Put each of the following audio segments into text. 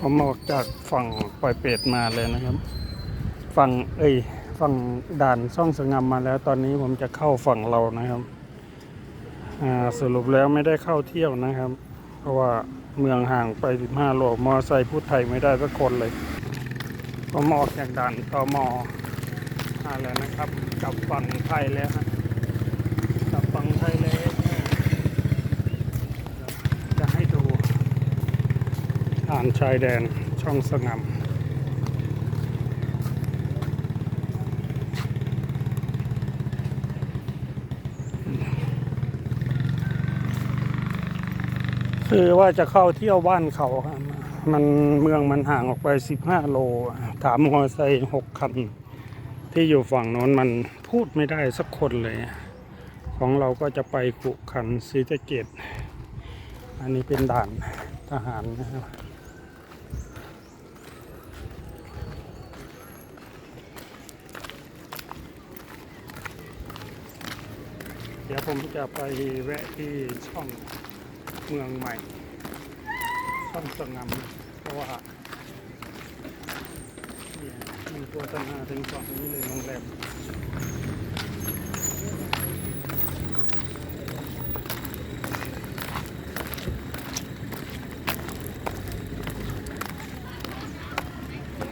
ผมออกจากฝั่งปล่อยเป็ดมาเลยนะครับ ฝั่งเอ้ยฝั่งด่านช่องสงามมาแล้ว ตอนนี้ผมจะเข้าฝั่งเรานะครับสรุปแล้วไม่ได้เข้าเที่ยวนะครับ เพราะว่าเมืองห่างไป 15 โลมอไซค์พูดไทยไม่ได้สักคนเลยผมออกจากด่านตมมาแล้วนะครับ กับฝั่งไทยแล้วนะกลับฝั่งไทยแล้วจะให้ดู อ่านชายแดนช่องสงามคือว่าจะเข้าเที่ยวบ้านเขาครับมันเมืองมันห่างออกไป 15 โล ถามมอไซค์หกคัน ที่อยู่ฝั่งโน้นมันพูดไม่ได้สักคนเลย ของเราก็จะไปขุขันศรีสะเกดอันนี้เป็นด่านทหารนะครับ ยวผมจะไปแวะที่ช่องเมืองใหม่ ช่องสงามเพราะว่าเนี่ยมีโฆษณาถึงฝั่งนี้เลยโรงแรม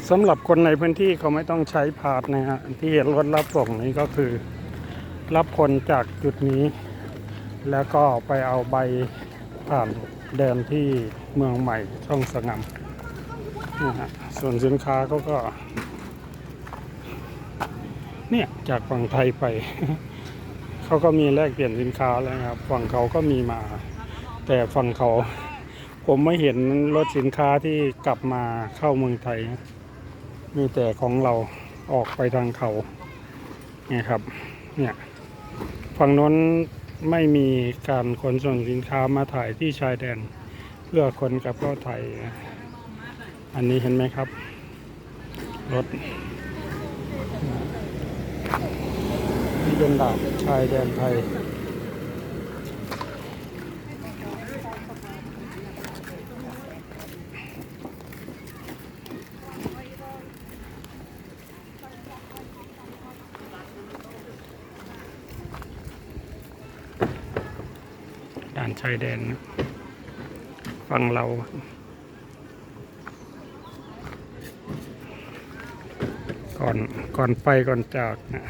สำหรับคนในพื้นที่เขาไม่ต้องใช้พาสนะฮะที่รถรับส่งนี้ก็คือ รับคนจากจุดนี้ แล้วก็ไปเอาใบผ่านแดนที่เมืองใหม่ช่องสงามนะฮะส่วนสินค้าเขาก็ เนี่ยจากฝั่งไทยไป เขาก็มีแลกเปลี่ยนสินค้าแล้วครับ ฝั่งเขาก็มีมา แต่ฝั่งเขา ผมไม่เห็นรถสินค้าที่กลับมาเข้าเมืองไทย มีแต่ของเราออกไปทางเขาเนี่ยครับ เนี่ย ฝั่งโน้นไม่มีการขนส่งสินค้ามาถ่ายที่ชายแดน เพื่อคนกับเข้าไทย อันนี้เห็นไหมครับ รถนี่เป็นดาบชายแดนไทย ด่านชายแดนฝั่งเราก่อนก่อนไปก่อนจากนะ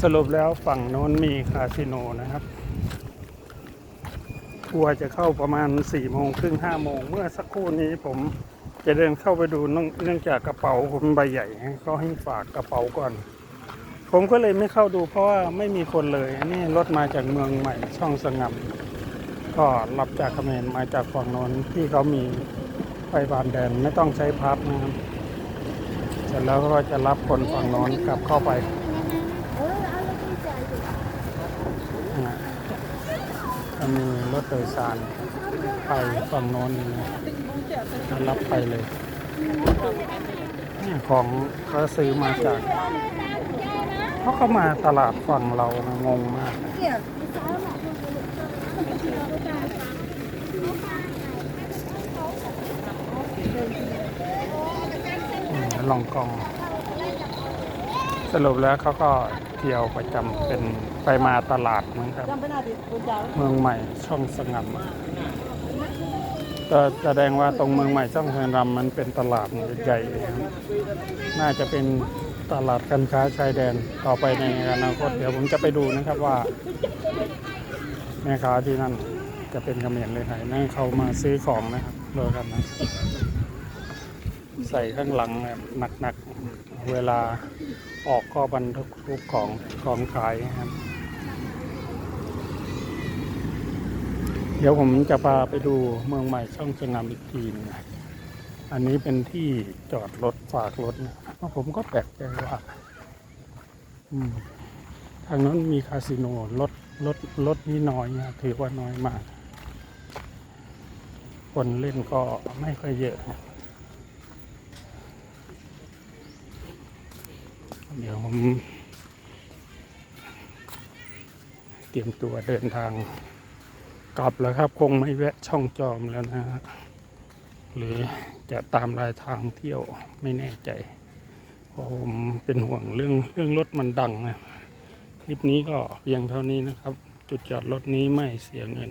สรุปแล้วฝั่งโน้นมีคาสิโนนะครับทัวร์จะเข้าประมาณ4ี่โมงครึ่งห้าโมงเมื่อสักครู่นี้ผม จะเดินเข้าไปดูเนื่องจากกระเป๋าผมใบใหญ่เขาให้ฝากกระเป๋าก่อน ผมก็เลยไม่เข้าดูเพราะว่าไม่มีคนเลยนนี้รถมาจากเมืองใหม่ช่องสงัมก็รับจากเขมรมาจากฝั่งนนที่เขามีไฟบานแดนไม่ต้องใช้พับนะครับเสร็จแล้วก็จะรับคนฝั่งน้นกลับเข้าไปจะมีรถโดยสารไปฝั่งนนนะจะ รับไปเลยเนี่ยของเขาซื้อมาจากเพราะเขามาตลาดฝั่งเรานะงงมากอืมลองกอง สรุปแล้วเขาก็เที่ยวประจำเป็นไปมาตลาดมั้งครับเมืองใหม่ช่องสงาม ก็แสดงว่าตรงเมืองใหม่ช่องสงามมันเป็นตลาดใหญ่ๆครับน่าจะเป็นตลาดการค้าชายแดนต่อไปในอนาคตเดี๋ยวผมจะไปดูนะครับว่า แม่ค้าที่นั่นจะเป็นเขมรเลยไทยนั่นเขามาซื้อของนะครับโดยกันนะใส่ข้างหลังแบบหนักๆเวลาออกก็บรรทุกของของขายนะครับ เดี๋ยวผมจะพาไปดูเมืองใหม่ช่องสงามอีกทีนึงนะอันนี้เป็นที่จอดรถฝากรถนะผมก็แปลกใจว่าทางนั้นมีคาสิโนรถรถรถนี่น้อยนะถือว่าน้อยมาก คนเล่นก็ไม่ค่อยเยอะ เดี๋ยวผมเตรียมตัวเดินทาง กลับแล้วครับ คงไม่แวะช่องจอมแล้วนะฮะหรือจะตามรายทางเที่ยวไม่แน่ใจเพราะผมเป็นห่วงเรื่องเรื่องรถมันดังนะคลิปนี้ก็เพียงเท่านี้นะครับ จุดจอดรถนี้ไม่เสียเงิน